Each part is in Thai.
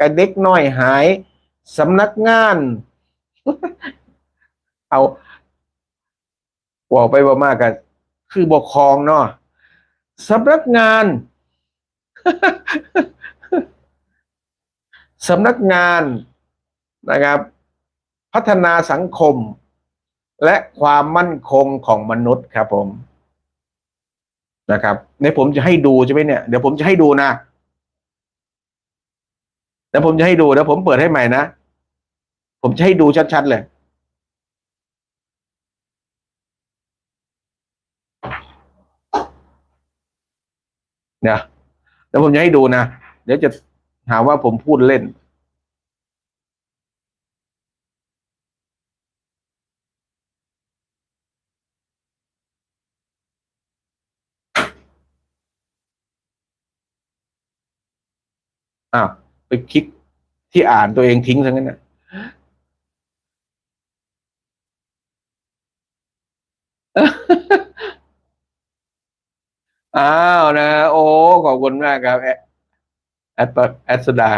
กับเด็กน้อยหายสำนักงาน เอาบอกไปว่มากกันคือบกครองเนาะสำนักงานสำนักงานนะครับ พัฒนาสังคม และความมั่นคงของมนุษย์ครับผมนะครับในผมจะให้ดูใช่ไหมเนี่ยเดี๋ยวผมจะให้ดูนะ เดี๋ยวผมจะให้ดูเดี๋ยวผมเปิดให้ใหม่นะ ผมจะให้ดูชัดๆเลย เนี่ยเดี๋ยวผมจะให้ดูนะ เดี๋ยวจะหาว่าผมพูดเล่นอ้าว ไปคลิกที่อ่านตัวเองทิ้งซะงั้นน่ะอ้าวนะ โอ้ขอบคุณมากครับ แอดแอดแอดสดา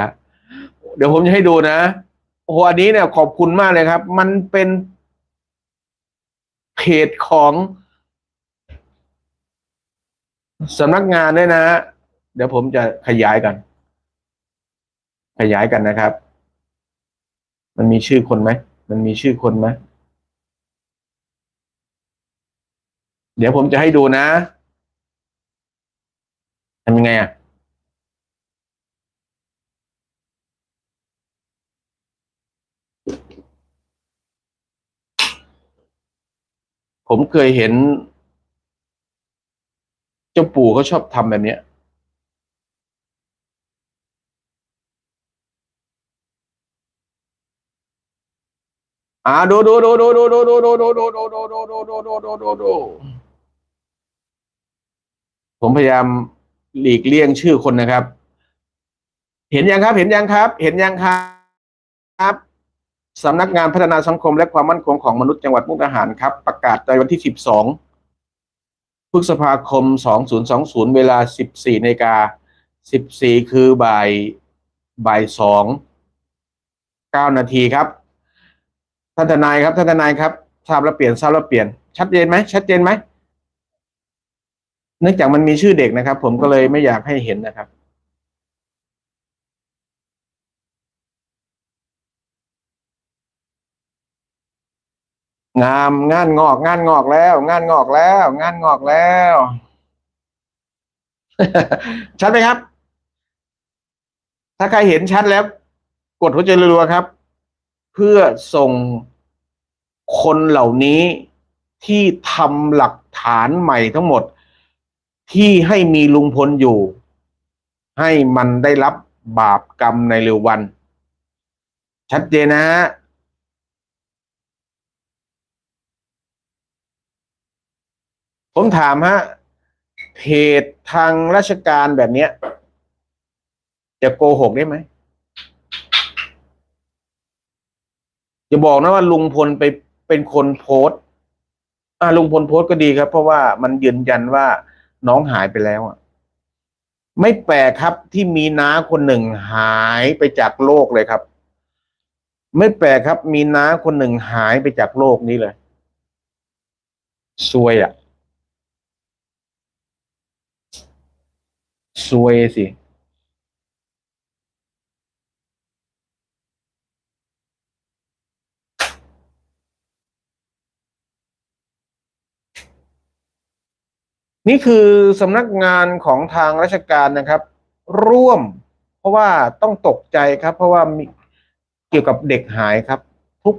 เดี๋ยวผมจะให้ดูนะ โอ้โหอันนี้เนี่ย ขอบคุณมากเลยครับ มันเป็นเพจของสำนักงานด้วยนะ เดี๋ยวผมจะขยายกัน ขยายกันนะครับ มันมีชื่อคนไหม มันมีชื่อคนไหม เดี๋ยวผมจะให้ดูนะทำยังไงอะ ผมเคยเห็น เจ้าปู่เขาชอบทำแบบเนี้ อ่าดูดูดูดูดูดูดูดูดูดูดูดูดูดูดูดูดูดูผมพยายามหลีกเลี่ยงชื่อคนนะครับ เห็นยังครับ เห็นยังครับ เห็นยังครับสำนักงานพัฒนาสังคมและความมั่นคงของมนุษย์จังหวัดมุกดาหารครับ ประกาศในวันที่ 12 พฤษภาคม 2020 เวลา 14นาฬิกา 14 คือบ่ายบ่ายสองเก้านาทีครับ ท่านทนายครับท่านทนายครับทราบแล้วเปลี่ยนทราบแล้วเปลี่ยน ชัดเจนไหมชัดเจนไหมเนื่องจากมันมีชื่อเด็กนะครับ ผมก็เลยไม่อยากให้เห็นนะครับ งามงานงอก งานงอกแล้ว งานงอกแล้ว งานงอกแล้ว ชัดไหมครับ ถ้าใครเห็นชัดแล้ว กดหัวใจรัวๆครับ เพื่อส่งคนเหล่านี้ที่ทำหลักฐานใหม่ทั้งหมด ที่ให้มีลุงพลอยู่ ให้มันได้รับบาปกรรมในเร็ววัน ชัดเจนนะฮะผมถามฮะเพจทางราชการแบบเนี้ยจะโกหกได้ไหม จะบอกนะว่าลุงพลไปเป็นคนโพสต์อ่าลุงพลโพสต์ก็ดีครับ เพราะว่ามันยืนยันว่าน้องหายไปแล้วอะ ไม่แปลกครับที่มีน้าคนหนึ่งหายไปจากโลกเลยครับ ไม่แปลกครับ มีน้าคนหนึ่งหายไปจากโลกนี้เลยซวยอะซวยสิ นี่คือสำนักงานของทางราชการนะครับ ร่วม เพราะว่าต้องตกใจครับ เพราะว่ามีเกี่ยวกับเด็กหายครับ ทุก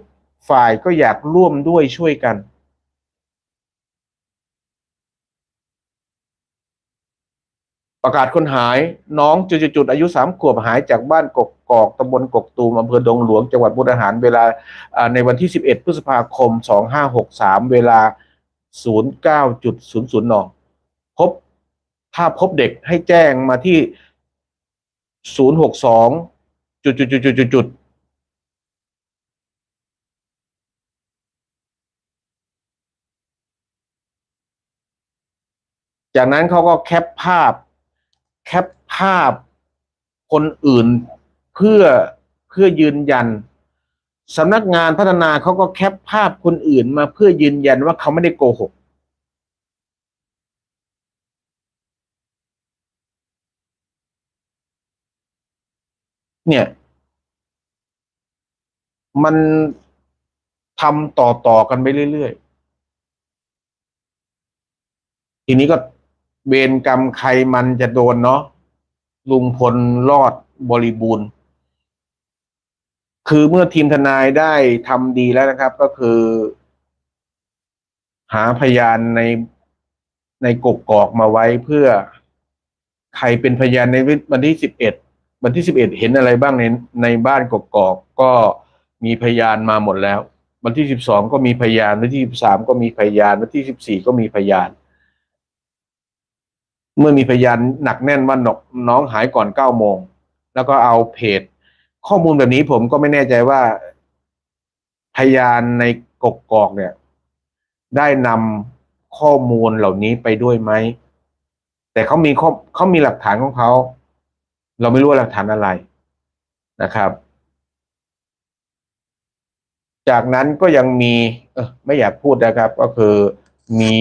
ฝ่ายก็อยากร่วมด้วยช่วยกันประกาศคนหายน้องจุดๆอายุสามขวบหายจากบ้านกกกอกตำบลกกตูมอำเภอดงหลวงจังหวัดมุกดาหารเวลาในวันที่ 11 พฤษภาคม 2563 เวลา 09.00น พบถ้าพบเด็กให้แจ้งมาที่062จุดจุดจุดจุดจุดจุดจากนั้นเขาก็แคปภาพ แคปภาพคนอื่นเพื่อเพื่อยืนยันสำนักงานพัฒนาเขาก็แคปภาพคนอื่นมาเพื่อยืนยันว่าเขาไม่ได้โกหก เนี่ย มันทำต่อต่อกันไปเรื่อยๆ ทีนี้ก็เวรกรรมใครมันจะโดนเนาะลุงพลรอดบริบูรณ์ คือเมื่อทีมทนายได้ทำดีแล้วนะครับ ก็คือ หาพยานในในกกอกมาไว้เพื่อ ใครเป็นพยานในวันที่สิบเอ็ด วันที่สิบเอ็ดเห็นอะไรบ้างในในบ้านกกอกก็มีพยานมาหมดแล้ว วันที่สิบสองก็มีพยาน วันที่สิบสามก็มีพยาน วันที่สิบสี่ก็มีพยาน เมื่อมีพยานหนักแน่นว่าน้องน้องหายก่อนเก้าโมง แล้วก็เอาเพจ ข้อมูลแบบนี้ผมก็ไม่แน่ใจว่า พยานในกกกอกเนี่ย ได้นำข้อมูลเหล่านี้ไปด้วยไหม แต่เขามีข้อเขามีหลักฐานของเขา เราไม่รู้ว่าหลักฐานอะไรนะครับ จากนั้นก็ยังมี เออไม่อยากพูดนะครับ ก็คือมี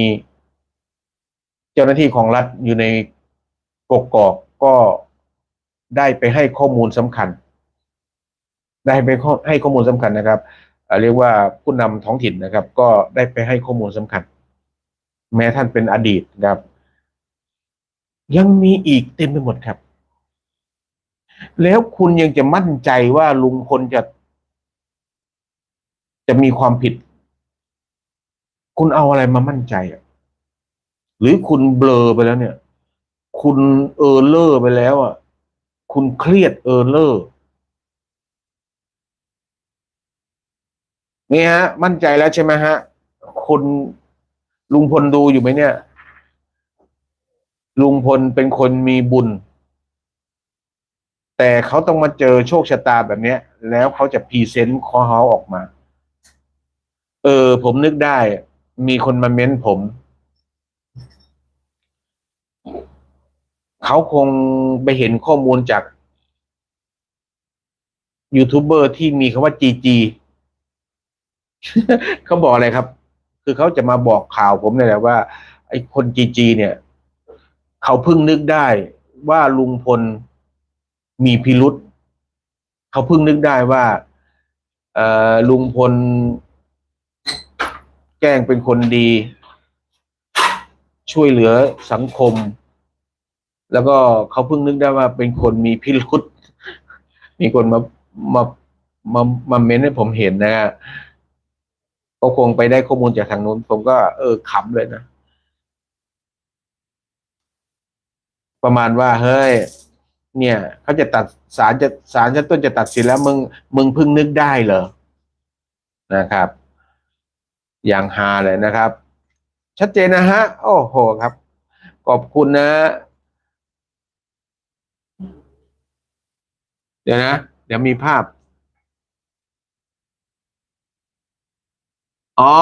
เจ้าหน้าที่ของรัฐอยู่ในกกอกก็ได้ไปให้ข้อมูลสำคัญ ได้ไปให้ข้อมูลสำคัญนะครับเอ่อเรียกว่าผู้นำท้องถิ่นนะครับ ก็ได้ไปให้ข้อมูลสำคัญ แม้ท่านเป็นอดีตนะครับ ยังมีอีกเต็มไปหมดครับ แล้วคุณยังจะมั่นใจว่าลุงพลจะ จะมีความผิด คุณเอาอะไรมามั่นใจอะ หรือคุณเบลอไปแล้วเนี่ย คุณเออเลอร์ไปแล้วอะ คุณเครียดเออเลอร์นี่ฮะ มั่นใจแล้วใช่ไหมฮะคุณลุงพลดูอยู่ไหมเนี่ย ลุงพลเป็นคนมีบุญ แต่เขาต้องมาเจอโชคชะตาแบบเนี้ย แล้วเขาจะพรีเซนต์ขอเขาออกมา เออ ผมนึกได้ มีคนมาเม้นผม เขาคงไปเห็นข้อมูลจากยูทูบเบอร์ที่มีคำว่าจีจีเขาบอกอะไรครับ คือเขาจะมาบอกข่าวผมเนี่ยแหละว่า ไอ้คนจีจีเนี่ย เขาเพิ่งนึกได้ว่าลุงพล มีพิรุษเขาเพิ่งนึกได้ว่าลุงพลแกล้งเป็นคนดี ช่วยเหลือสังคม แล้วก็เขาเพิ่งนึกได้ว่าเป็นคนมีพิรุษมีคนมามามามาเม้นให้ผมเห็นนะฮะก็คงไปได้ข้อมูลจากทางนู้น ผมก็ เออขำเลยนะ ประมาณว่าเฮ้ย เนี่ยเขาจะตัดศาลจะศาลชั้นต้นจะตัดสินแล้วมึงมึงพิ่งนึกได้เหรอนะครับ อย่างฮาเลยนะครับ ชัดเจนนะฮะ โอ้โหครับ ขอบคุณนะ เดี๋ยวนะ เดี๋ยวมีภาพอ๋อ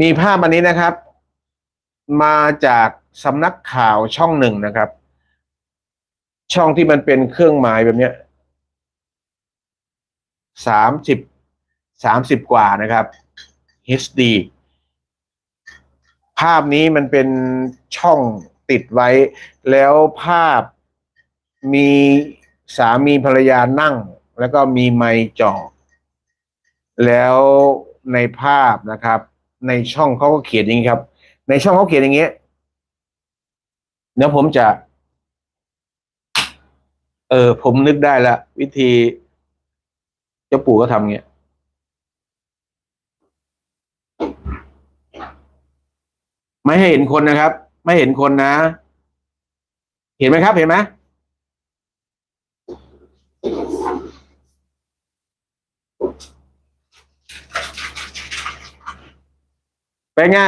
มีภาพอันนี้นะครับ มาจากสำนักข่าวช่องหนึ่งนะครับ ช่องที่มันเป็นเครื่องหมายแบบเนี้ยสามสิบสามสิบกว่านะครับ HD ภาพนี้มันเป็นช่องติดไว้ แล้วภาพมีสามีภรรยานั่ง แล้วก็มีไมค์จ่อแล้วในภาพนะครับ ในช่องเขาก็เขียนอย่างนี้ครับ ในช่องเขาเขียนอย่างนี้เดี๋ยวผมจะ เออ ผมนึกได้ละวิธีเจ้าปู่ก็ทำเงี้ยไม่ให้เห็นคนนะครับ ไม่เห็นคนนะ เห็นไหมครับ เห็นไหมเป็นไง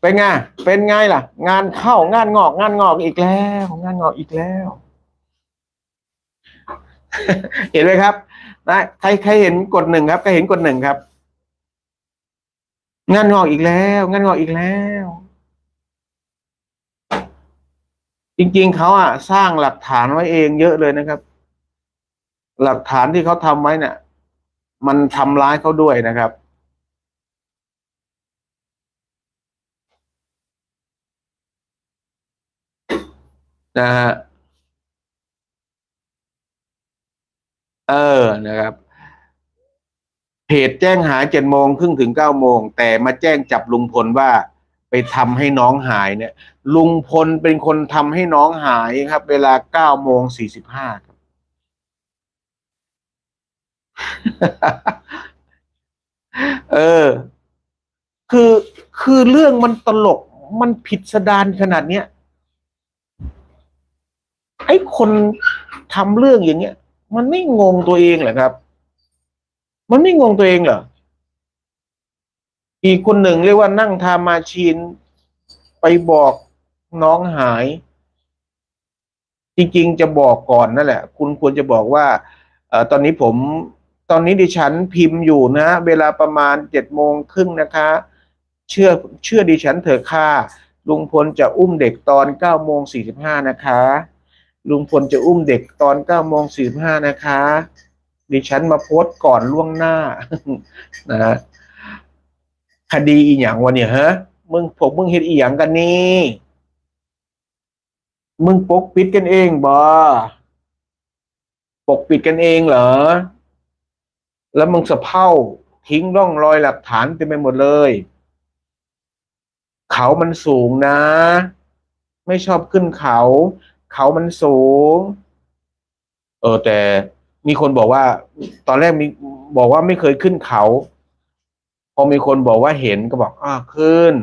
เป็นไง เป็นไงล่ะ งานเข้างานงอก งานงอกอีกแล้ว งานงอกอีกแล้ว เห็นไหมครับนะใครใครเห็นกดหนึ่งครับใครเห็นกดหนึ่งครับงานงอกอีกแล้วงานงอกอีกแล้ว จริง ๆเขาอะ สร้างหลักฐานไว้เองเยอะเลยนะครับ หลักฐานที่เขาทำไว้เนี่ยมันทำร้ายเขาด้วยนะครับนะฮะ เออนะครับเพจแจ้งหายเจ็ดโมงครึ่งถึงเก้าโมง แต่มาแจ้งจับลุงพลว่า ไปทำให้น้องหายเนี่ย ลุงพลเป็นคนทำให้น้องหายครับ เวลาเก้าโมงสี่สิบห้าครับเออ คือคือเรื่องมันตลกมันผิดสดานขนาดเนี้ยไอ้คนทำเรื่องอย่างเงี้ย มันไม่งงตัวเองเหรอครับ มันไม่งงตัวเองเหรอ อีกคนหนึ่งเรียกว่านั่งทามาชีน ไปบอกน้องหาย จริงๆจะบอกก่อนนั่นแหละ คุณควรจะบอกว่าเอ่อตอนนี้ผม ตอนนี้ดิฉันพิมพ์อยู่นะ เวลาประมาณเจ็ดโมงครึ่งนะคะ เชื่อเชื่อดิฉันเถอะค่ะลุงพลจะอุ้มเด็กตอนเก้าโมงสี่สิบห้านะคะ ลุงพลจะอุ้มเด็กตอนเก้าโมงสี่ห้านะคะ ดิฉันมาโพสต์ก่อนล่วงหน้านะฮะคดีอีหยังวะเนี่ยฮะมึงพวกมึงเฮ็ดอีหยังกันนี่มึงปกปิดกันเองบ่ปกปิดกันเองเหรอ แล้วมึงสะเพ่าทิ้งร่องรอยหลักฐานเต็มไปหมดเลย เขามันสูงนะ ไม่ชอบขึ้นเขา เขามันสูง เออ แต่มีคนบอกว่า ตอนแรกมีบอกว่าไม่เคยขึ้นเขา พอมีคนบอกว่าเห็นก็บอกอ่าขึ้น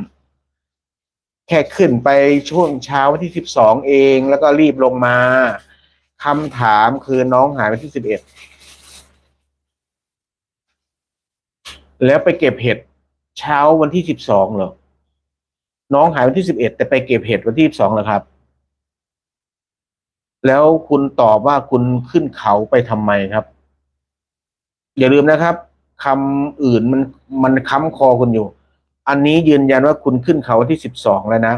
แค่ขึ้นไปช่วงเช้าวันที่สิบสองเอง แล้วก็รีบลงมาคำถามคือน้องหายวันที่สิบเอ็ดแล้วไปเก็บเห็ดเช้าวันที่สิบสองเหรอ น้องหายวันที่สิบเอ็ดแต่ไปเก็บเห็ดวันที่สิบสองเหรอครับ แล้วคุณตอบว่าคุณขึ้นเขาไปทำไมครับ อย่าลืมนะครับคำอื่นมันมันค้ำคอคุณอยู่ อันนี้ยืนยันว่าคุณขึ้นเขาที่สิบสองแล้วนะ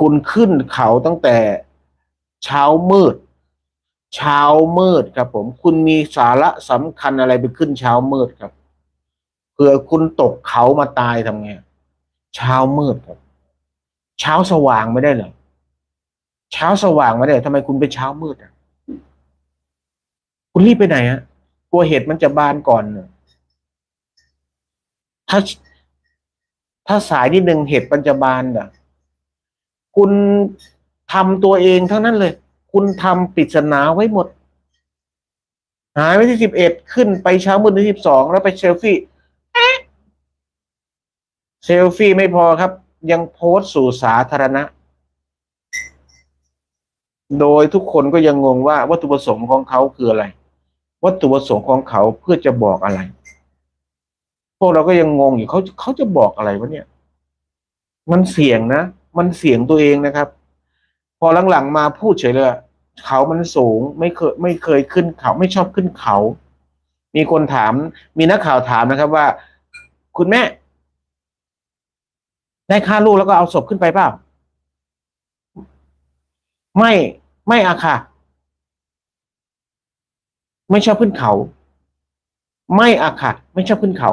คุณขึ้นเขาตั้งแต่เช้ามืด เช้ามืดครับผม คุณมีสาระสำคัญอะไรไปขึ้นเช้ามืดครับเผื่อคุณตกเขามาตายทำไงเช้ามืดครับ เช้าสว่างไม่ได้เหรอ เช้าสว่างมาเนี่ยทำไมคุณไปเช้ามืดอะ คุณรีบไปไหนฮะกลัวเห็ดมันจะบานก่อนเหรอถ้าถ้าสายนิดนึงเห็ดมันจะบานเหรอคุณทำตัวเองทั้งนั้นเลย คุณทำปริศนาไว้หมด หายไปที่สิบเอ็ดขึ้นไปเช้ามืดที่สิบสองแล้วไปเซลฟี่เอ๊ะเซลฟี่ไม่พอครับ ยังโพสต์สู่สาธารณะ โดยทุกคนก็ยังงงว่าวัตถุประสงค์ของเขาคืออะไร วัตถุประสงค์ของเขาเพื่อจะบอกอะไร พวกเราก็ยังงงอยู่เขาเขาจะบอกอะไรวะเนี่ย มันเสี่ยงนะ มันเสี่ยงตัวเองนะครับ พอหลังๆมาพูดเฉยเลยเขามันสูงไม่เคยไม่เคยขึ้นเขาไม่ชอบขึ้นเขา มีคนถาม มีนักข่าวถามนะครับว่า คุณแม่ ได้ฆ่าลูกแล้วก็เอาศพขึ้นไปเปล่า ไม่ไม่อะค่ะ ไม่ชอบขึ้นเขา ไม่อะค่ะ ไม่ชอบขึ้นเขา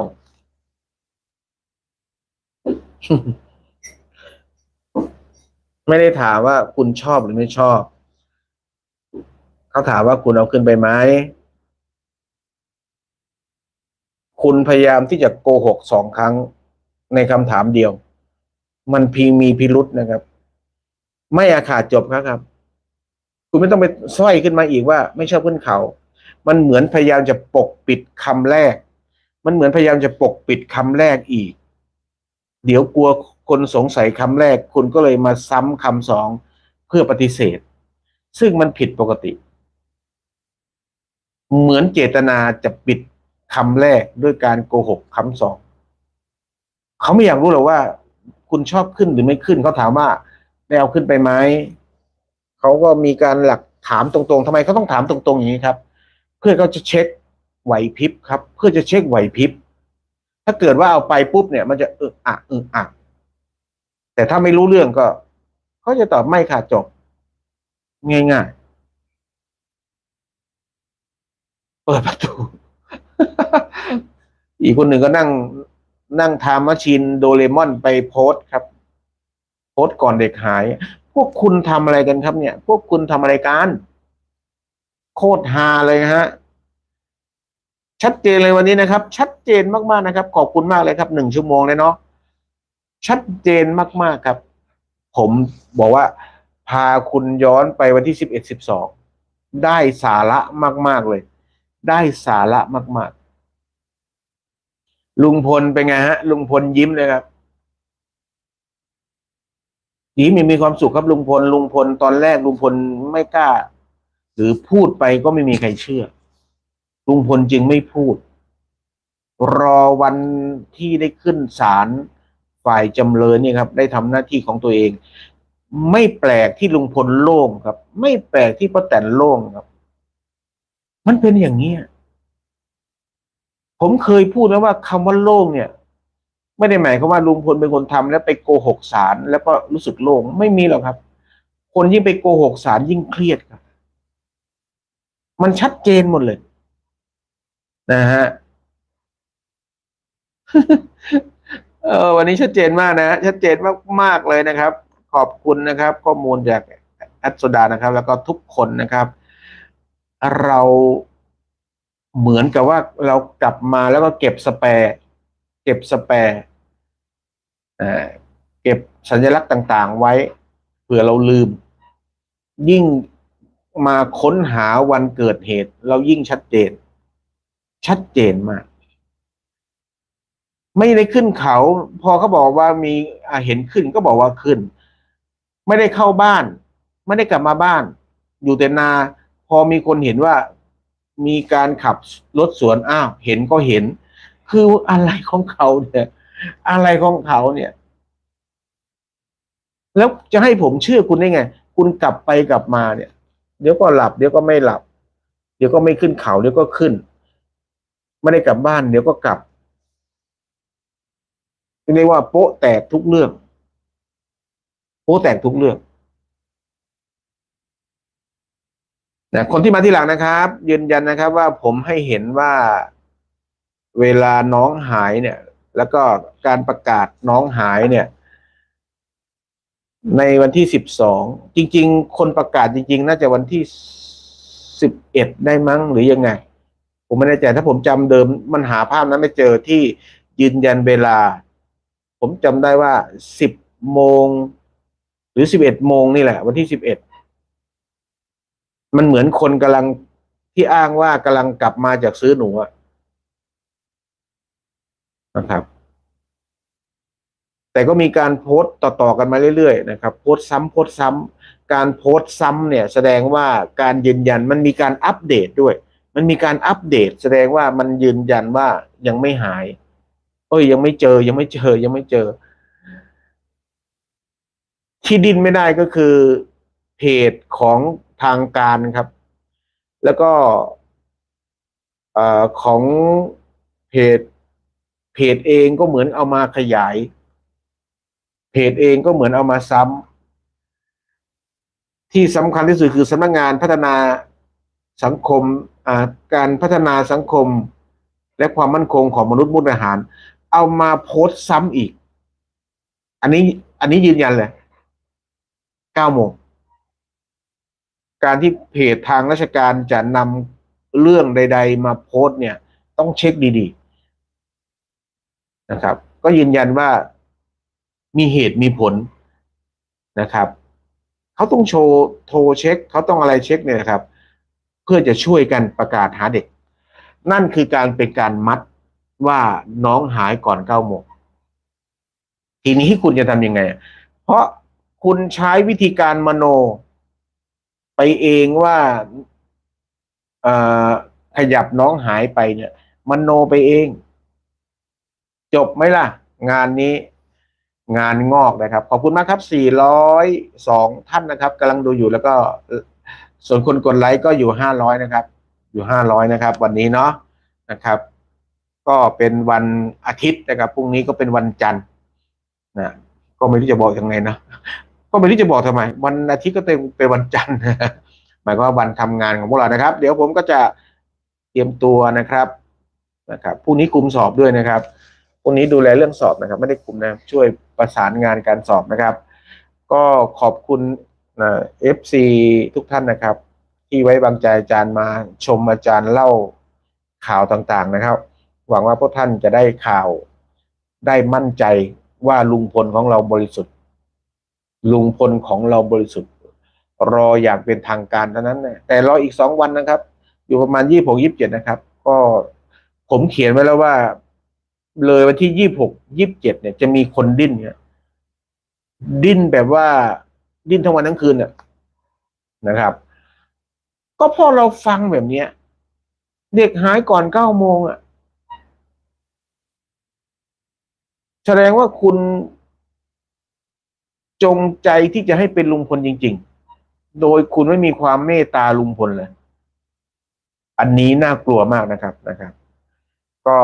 ไม่ได้ถามว่าคุณชอบหรือไม่ชอบ เขาถามว่าคุณเอาขึ้นไปไหมคุณพยายามที่จะโกหกสองครั้งในคำถามเดียว มันพีมีพิรุษนะครับ ไม่อาขาดจบครับครับ คุณไม่ต้องไปสร้อยขึ้นมาอีกว่า ไม่ชอบขึ้นเขา มันเหมือนพยายามจะปกปิดคำแรก มันเหมือนพยายามจะปกปิดคำแรกอีก เดี๋ยวกลัวคนสงสัยคำแรก คุณก็เลยมาซ้ำคำสองเพื่อปฏิเสธ ซึ่งมันผิดปกติ เหมือนเจตนาจะปิดคำแรกด้วยการโกหกคำสองเขาไม่อยากรู้หรอกว่า คุณชอบขึ้นหรือไม่ขึ้นเขาถามว่าได้เอาขึ้นไปไหม เขาก็มีการหลักถามตรงๆทำไมเขาต้องถามตรงๆอย่างนี้ครับ เพื่อเขาจะเช็คไหวพริบครับ เพื่อจะเช็คไหวพริบถ้าเกิดว่าเอาไปปุ๊บเนี่ย มันจะเอออะเอออะแต่ถ้าไม่รู้เรื่องก็เขาจะตอบไม่ค่ะจบ ง่ายๆเปิดประตู อีกคนหนึ่งก็นั่งนั่งทำมัชชีนโดเรมอนไปโพสต์ครับ โพสต์ก่อนเด็กหาย พวกคุณทำอะไรกันครับเนี่ย พวกคุณทำอะไรกัน โคตรฮาเลยฮะ ชัดเจนเลยวันนี้นะครับ ชัดเจนมากๆนะครับ ขอบคุณมากเลยครับหนึ่งชั่วโมงเลยเนาะชัดเจนมากๆครับ ผมบอกว่า พาคุณย้อนไปวันที่สิบเอ็ดสิบสองได้สาระมาก ๆเลย ได้สาระมาก ๆ ลุงพลเป็นไงฮะ ลุงพลยิ้มเลยครับ ยิ้มมีความสุขครับลุงพลลุงพลตอนแรกลุงพลไม่กล้า หรือพูดไปก็ไม่มีใครเชื่อ ลุงพลจึงไม่พูด รอวันที่ได้ขึ้นศาลฝ่ายจำเลยเนี่ยครับ ได้ทำหน้าที่ของตัวเอง ไม่แปลกที่ลุงพลโล่งครับ ไม่แปลกที่ป้าแตนโล่งครับ มันเป็นอย่างนี้ผมเคยพูดแล้วว่าคำว่าโล่งเนี่ย ไม่ได้หมายความว่าลุงพลเป็นคนทำแล้วไปโกหกศาลแล้วก็รู้สึกโล่งไม่มีหรอกครับ คนยิ่งไปโกหกศาลยิ่งเครียดครับ มันชัดเจนหมดเลย นะฮะเออวันนี้ชัดเจนมากนะชัดเจนมากๆเลยนะครับ ขอบคุณนะครับ ข้อมูลจากแอดโซดานะครับ แล้วก็ทุกคนนะครับ เราเหมือนกับว่าเรากลับมาแล้วก็เก็บสแปร์ เก็บสแปร์เก็บสัญลักษณ์ต่าง ๆ ไว้เผื่อเราลืม ยิ่งมาค้นหาวันเกิดเหตุ เรายิ่งชัดเจน ชัดเจนมาก ไม่ได้ขึ้นเขา พอเขาบอกว่ามีเห็นขึ้นก็บอกว่าขึ้น ไม่ได้เข้าบ้าน ไม่ได้กลับมาบ้าน อยู่แต่นา พอมีคนเห็นว่ามีการขับรถสวนอ้าวเห็นก็เห็น คืออะไรของเขาเนี่ย อะไรของเขาเนี่ย แล้วจะให้ผมเชื่อคุณได้ไง คุณกลับไปกลับมาเนี่ย เดี๋ยวก็หลับ เดี๋ยวก็ไม่หลับ เดี๋ยวก็ไม่ขึ้นเขา เดี๋ยวก็ขึ้น ไม่ได้กลับบ้าน เดี๋ยวก็กลับเรียกว่าโป๊ะแตกทุกเรื่อง โป๊ะแตกทุกเรื่องนะคนที่มาที่หลังนะครับ ยืนยันนะครับว่าผมให้เห็นว่า เวลาน้องหายเนี่ย แล้วก็การประกาศน้องหายเนี่ย ในวันที่สิบสองจริง ๆ คนประกาศจริง ๆ น่าจะวันที่สิบเอ็ดได้มั้งหรือยังไง ผมไม่แน่ใจถ้าผมจำเดิมมันหาภาพนั้นไม่เจอที่ยืนยันเวลา ผมจำได้ว่าสิบโมงหรือสิบเอ็ดโมงนี่แหละ วันที่สิบเอ็ดมันเหมือนคนกำลังที่อ้างว่ากำลังกลับมาจากซื้อหนูอะ นะครับ แต่ก็มีการโพสต์ต่อๆกันมาเรื่อยๆนะครับ โพสต์ซ้ำโพสต์ซ้ำการโพสต์ซ้ำเนี่ยแสดงว่าการยืนยันมันมีการอัปเดตด้วย มันมีการอัปเดต แสดงว่ามันยืนยันว่ายังไม่หาย เอ้ยยังไม่เจอยังไม่เจอยังไม่เจอ ที่ดินไม่ได้ก็คือเพจของทางการครับ แล้วก็อของเพจ เพจเองก็เหมือนเอามาขยาย เพจเองก็เหมือนเอามาซ้ำที่สำคัญที่สุดคือสำนักงานพัฒนาสังคมการพัฒนาสังคม และความมั่นคงของมนุษย์มุกอาหาร เอามาโพสต์ซ้ำอีก อันนี้อันนี้ยืนยันเลยเก้าโมงการที่เพจทางราชการจะนำเรื่องใด ๆ มาโพสต์เนี่ย ต้องเช็คดีๆ นะครับ ก็ยืนยันว่ามีเหตุมีผลนะครับเขาต้องโชว์โทรเช็คเขาต้องอะไรเช็คเนี่ยนะครับ เพื่อจะช่วยกันประกาศหาเด็ก นั่นคือการเป็นการมัดว่าน้องหายก่อนเก้าโมงทีนี้คุณจะทำยังไง เพราะคุณใช้วิธีการมโน ไปเองว่าเอ่อขยับน้องหายไปเนี่ย มโนไปเอง จบไหมล่ะ งานนี้งานงอกนะครับ ขอบคุณมากครับ 402 ท่านนะครับกำลังดูอยู่แล้วก็ส่วนคนกดไลค์ก็อยู่ 500 นะครับ อยู่ 500 นะครับ วันนี้เนาะนะครับ ก็เป็นวันอาทิตย์นะครับพรุ่งนี้ก็เป็นวันจันทร์นะก็ไม่รู้จะบอกยังไงนะก็ไม่รู้จะบอกทำไม วันอาทิตย์ก็เป็นเป็นวันจันทร์หมายความว่าวันทำงานของพวกเรานะครับ เดี๋ยวผมก็จะเตรียมตัวนะครับนะครับพรุ่งนี้กลุ่มสอบด้วยนะครับ พรุ่งนี้ดูแลเรื่องสอบนะครับ ไม่ได้กลุ่มนะช่วยประสานงานการสอบนะครับ ก็ขอบคุณเอฟซีทุกท่านนะครับ ที่ไว้วางใจอาจารย์มาชมอาจารย์เล่าข่าวต่างๆนะครับ หวังว่าพวกท่านจะได้ข่าวได้มั่นใจว่าลุงพลของเราบริสุทธิ์ ลุงพลของเราบริสุทธิ์ รออย่างเป็นทางการเท่านั้นนะแต่รออีกสองวันนะครับ อยู่ประมาณยี่หกยี่บเจ็ดนะครับ ก็ผมเขียนไว้แล้วว่า เลยวันที่ยี่หกยี่บเจ็ดเนี่ยจะมีคนดิ้นเนี่ยดิ้นแบบว่าดิ้นทั้งวันทั้งคืนเนี่ยนะครับ ก็พอเราฟังแบบเนี้ย เด็กหายก่อนเก้าโมงอะ แสดงว่าคุณจงใจที่จะให้เป็นลุงพลจริง ๆ โดยคุณไม่มีความเมตตาลุงพลเลย อันนี้น่ากลัวมากนะครับนะครับ ก็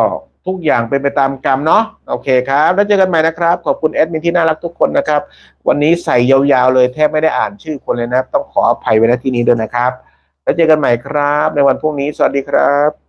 ทุกอย่างเป็นไปตามกรรมเนาะโอเคครับ แล้วเจอกันใหม่นะครับ ขอบคุณแอดมินที่น่ารักทุกคนนะครับ วันนี้ใส่ยาวๆเลยแทบไม่ได้อ่านชื่อคนเลยนะ ต้องขออภัยไว้ณที่นี้ด้วยนะครับ แล้วเจอกันใหม่ครับ ในวันพรุ่งนี้สวัสดีครับ